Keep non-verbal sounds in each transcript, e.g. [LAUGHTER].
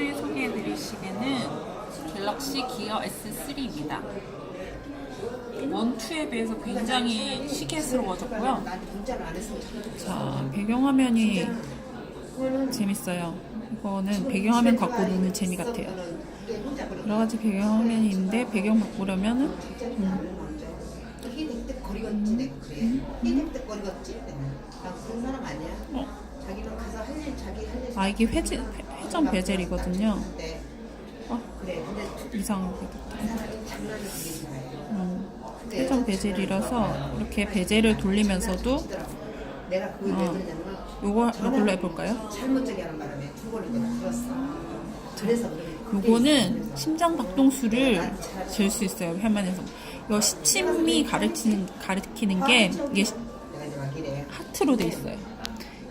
이번에 소개해드릴 시계는 갤럭시 기어 S3입니다. 원투에 비해서 굉장히 시계스러워졌고요. 자, 배경화면이 재밌어요. 이거는 배경화면 갖고 노는 재미 같아요. 여러 가지 배경화면이 있는데 배경 거리겠지 내가. 나 그런 사람 아니야. 어, 자기는 가서 할 일 자기 할 일. 아 이게 회지, 회전 베젤이거든요. 네. 어, 그래. 근데 이상하게 됐다. 되게. 음, 회전 베젤이라서 이렇게 베젤을 돌리면서도 내가 그걸 왜 어. 그러냐면 요거 이걸로 해볼까요? 잘못 얘기하는 바람에 두 번을 내가 들었어. 그래서 그래. 요거는 심장 박동수를 잴 수 있어요 화면에서. 요 시침이 가르치는 가르치는 게 이게 시- 내가 이제 막 이래. 하트로 돼 있어요.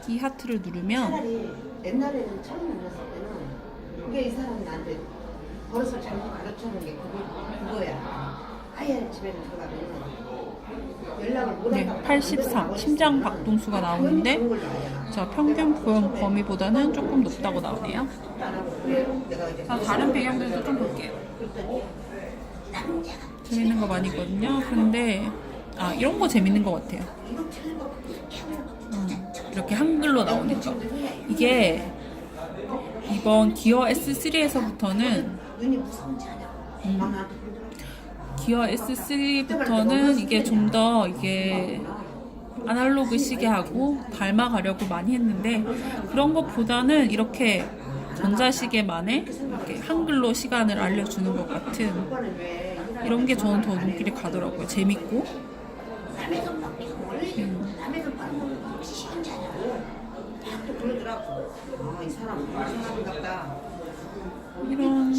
이 하트를 누르면 차라리 옛날에는 처음 만났을 때는 그게 이 사람이 나한테 버릇을 잘못 가르쳐놓은 게 그거, 그거야. 아예 집에 들어가면 연락을 못 네, 한다고 83 심장 박동수가 나오는데. 저 평균 보험 범위보다는 조금 높다고 나오네요. 자, 다른 배경들도 좀 볼게요. 재밌는 거 많이 있거든요. 근데 아 이런 거 재밌는 것 같아요. 음, 이렇게 한글로 나오는 거. 이게 이번 기어 S3에서부터는 눈이 무서운지 아냐고. 음. 기어 S3부터는 이게 좀 더 이게 아날로그 시계하고 닮아가려고 많이 했는데 그런 것보다는 이렇게 전자시계만의 이렇게 한글로 시간을 알려주는 것 같은 이런 게 저는 더 눈길이 가더라고요. 재밌고 남의 돈 받고 원래 남의 돈건 그렇게 싫은지 아냐고. 또 그러더라고. 아, 이 사람 무슨 사람인갑다. 이런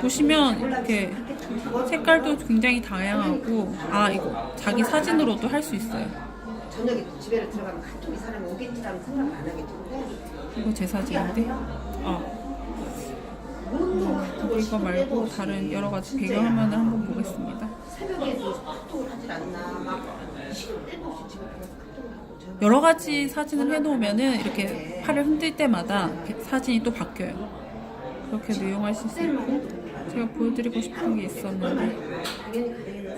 보시면 이렇게 색깔도 굉장히 다양하고 아 이거 자기 사진으로도 할 수 있어요. 저녁에 집에 들어가면 카톡 이 사람이 오겠지라는 생각을 안 하겠지. 근데 이거 제 사진인데 거 이거 말고 다른 여러 가지 배경 화면을 한번 보겠습니다. 여러 가지 사진을 해놓으면은 이렇게 팔을 흔들 때마다 사진이 또 바뀌어요. 그렇게도 이용할 수 있고 제가 보여드리고 싶은 게 있었는데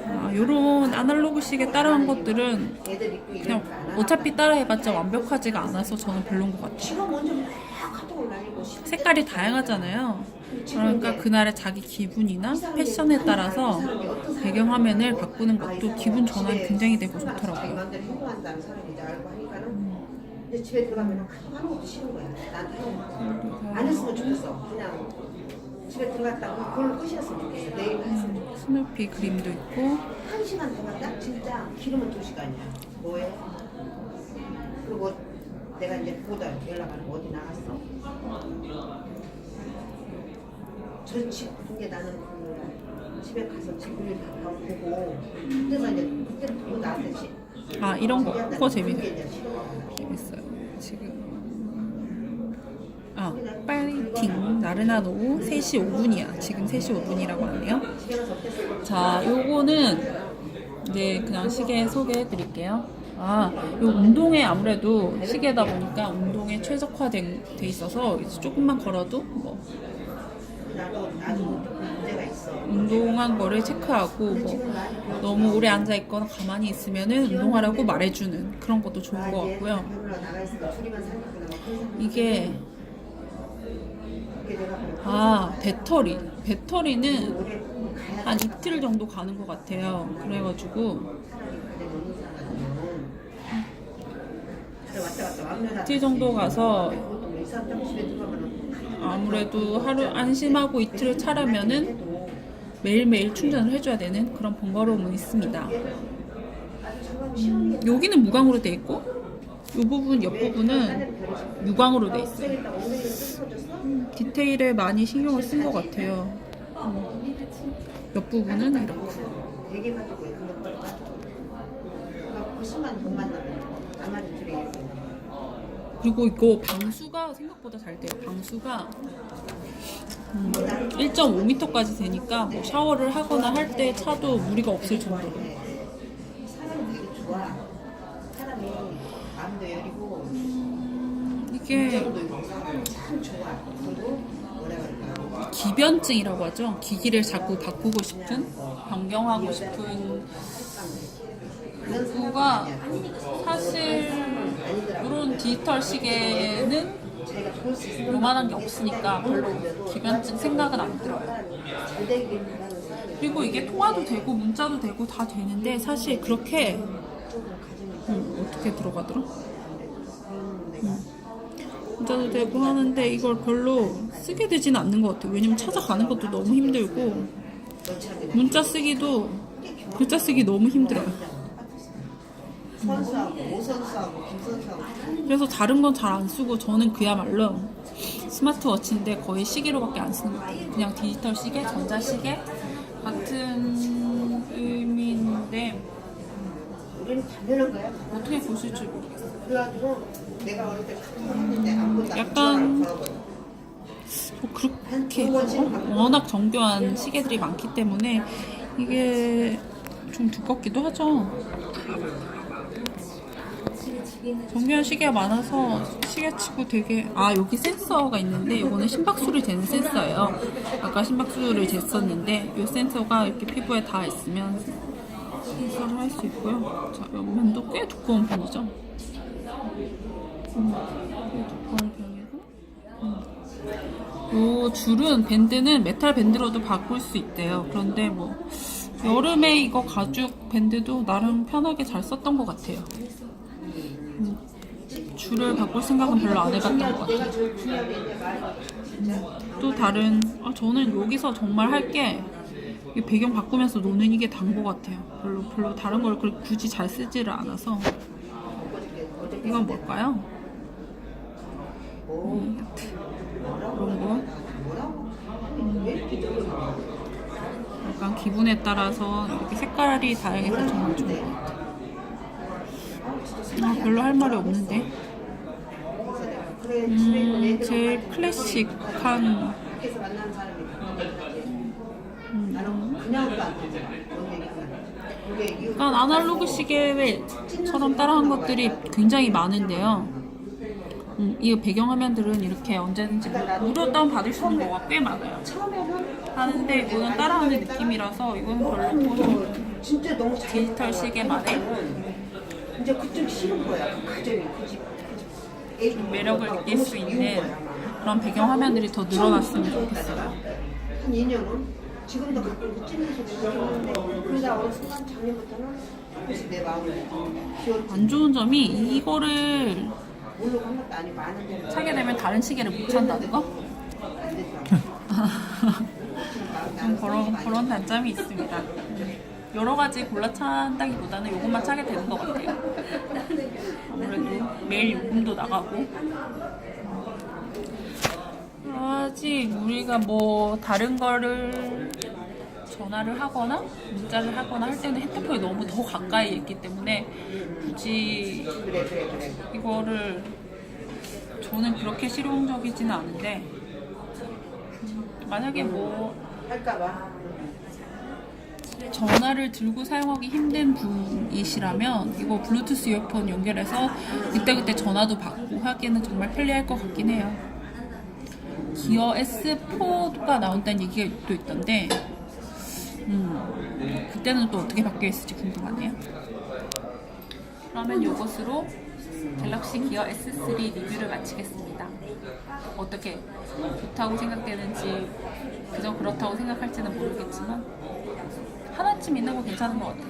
아, 요런 아날로그 시계 따라한 것들은 그냥 이런. 어차피 따라해봤자 완벽하지가 않아서 저는 별론 것 같아요. 색깔이 다양하잖아요. 그러니까 그날의 자기 기분이나 패션에 따라서 배경 화면을 바꾸는 것도 기분 전환이 굉장히 되고 좋더라고요. 스누피 그림도 있고 한 시간 들어갔다 진짜 기름은 두 시간이야. 뭐해? 그리고 내가 이제 보다 연락하는 거 어디 나갔어? 저집 그게 나는 그 집에 가서 가까 보고 그래서 이제 그때부터 나한테 시- 아 이런 거 그거 싫어. 재밌어요. 지금 아 파이팅 나른한 오후 3시 5분이야. 지금 3시 5분이라고 하네요. 자, 요거는 이제 그냥 시계 소개해 드릴게요. 아, 요 운동에 아무래도 시계다 보니까 운동에 최적화돼 돼 있어서 조금만 걸어도 뭐 나도 나도 좀 문제가 있어. 운동한 거를 체크하고 뭐 너무 오래 앉아 있거나 가만히 있으면은 운동하라고 말해주는 그런 것도 좋은 것 같고요. 살겠구나. 막 그런 생각. 이게. 아 배터리 배터리는 가야 한 이틀 정도 가는 것 같아요. 그래가지고. 이틀 정도 가서 아무래도 하루 안심하고 이틀을 차려면은 매일매일 충전을 해줘야 되는 그런 번거로움은 있습니다. 음, 여기는 무광으로 돼 있고 이 부분 옆 부분은 유광으로 돼 있어요. 음, 디테일에 많이 신경을 쓴 것 같아요. 음, 옆 부분은 이렇게. 그리고 이거 방수가 생각보다 잘 돼요. 방수가 음, 1.5m까지 되니까 뭐 샤워를 하거나 할 때 차도 무리가 없을 정도로. 여리고 이게 기변증이라고 하죠. 기기를 자꾸 바꾸고 싶은, 변경하고 싶은 그거가 사실 이런 디지털 시계는 요만한 게 없으니까 별로 기변증 생각은 안 들어요. 그리고 이게 통화도 되고 문자도 되고 다 되는데 사실 그렇게 음, 어떻게 들어가더라? 음. 문자도 되고 하는데 이걸 별로 쓰게 되지는 않는 것 같아요. 왜냐면 찾아가는 것도 너무 힘들고 문자 쓰기도 글자 쓰기 너무 힘들어요. 선수하고 오선수하고 김선수하고 그래서 다른 건 잘 안 쓰고 저는 그야말로 스마트워치인데 거의 시계로밖에 안 쓰는 것 같아요. 그냥 디지털 시계, 전자시계 같은 의미인데 우리는 당연한 거야. 어떻게 보실 줄 모르겠어요. 그래가지고 내가 어릴 때 카톡 했는데 아무것도 안 약간. 뭐 그렇게 어? 워낙 정교한 시계들이 많기 때문에 이게 좀 두껍기도 하죠. 정교한 시계가 많아서 시계치고 되게 아 여기 센서가 있는데 이거는 심박수를 재는 센서예요. 아까 심박수를 쟀었는데 이 센서가 이렇게 피부에 다 있으면 센서를 할 수 있고요. 자 옆면도 꽤 두꺼운 편이죠. 음, 꽤 두꺼운 편이고. 요 줄은 밴드는 메탈 밴드로도 바꿀 수 있대요. 그런데 뭐 여름에 이거 가죽 밴드도 나름 편하게 잘 썼던 것 같아요. 음, 줄을 바꿀 생각은 별로 안 해봤던 것 같아요. 또 다른 아, 저는 여기서 정말 할 게 배경 바꾸면서 노는 이게 단 것 같아요. 별로 별로 다른 걸 굳이 잘 쓰지를 않아서 이건 뭘까요? 오 음, 그런 거 저거 약간 기분에 따라서 이렇게 색깔이 다양해서 정말 좋은 것 같아요. 아, 별로 할 말이 없는데. 음, 애들 제일 클래식한 약간 아날로그 시계처럼 따라한 것들이 굉장히 많은데요. 음, 이 배경화면들은 이렇게 언제든지 무료 다운 받을 수 있는 거가 꽤 많아요. 하는데 이거는 따라하는 느낌이라서 이건 별로 좀 진짜 너무 잘 디지털 시계만의 이제 그쪽 싫은 거야. 그 가정이 그 집. 매력을 느낄 수 있는. 그런 배경 화면들이 더 늘어났으면 좋겠어요. 한 2년은 지금도 가끔 그 찐는 소리 들리는데 그러다 어느 순간 작년부터는 조금씩 내 마음을 안 좋은 점이 이거를 모르고 한 것도 아니고 아는데 차게 되면 다른 시계를 못 찬다는 거? 안. [LAUGHS] 좀 그런, 그런 단점이 있습니다. [LAUGHS] 여러 가지 골라 찬다기보다는 이것만 차게 되는 것 같아요. 아무래도 매일 요금도 나가고. 아직 우리가 뭐 다른 거를 전화를 하거나 문자를 하거나 할 때는 핸드폰이 너무 더 가까이 있기 때문에 굳이. 이거를 저는 그렇게 실용적이지는 않은데 만약에 뭐 할까봐. 전화를 들고 사용하기 힘든 분이시라면 이거 블루투스 이어폰 연결해서 그때그때 전화도 받고 하기에는 정말 편리할 것 같긴 해요. 기어 S4가 나온다는 얘기가 또 있던데 음, 그때는 또 어떻게 바뀌어 있을지 궁금하네요. 그러면 이것으로 갤럭시 기어 S3 리뷰를 마치겠습니다. 어떻게 좋다고 생각되는지 그저 그렇다고 생각할지는 모르겠지만 하나쯤 있는 거 괜찮은 것 같아.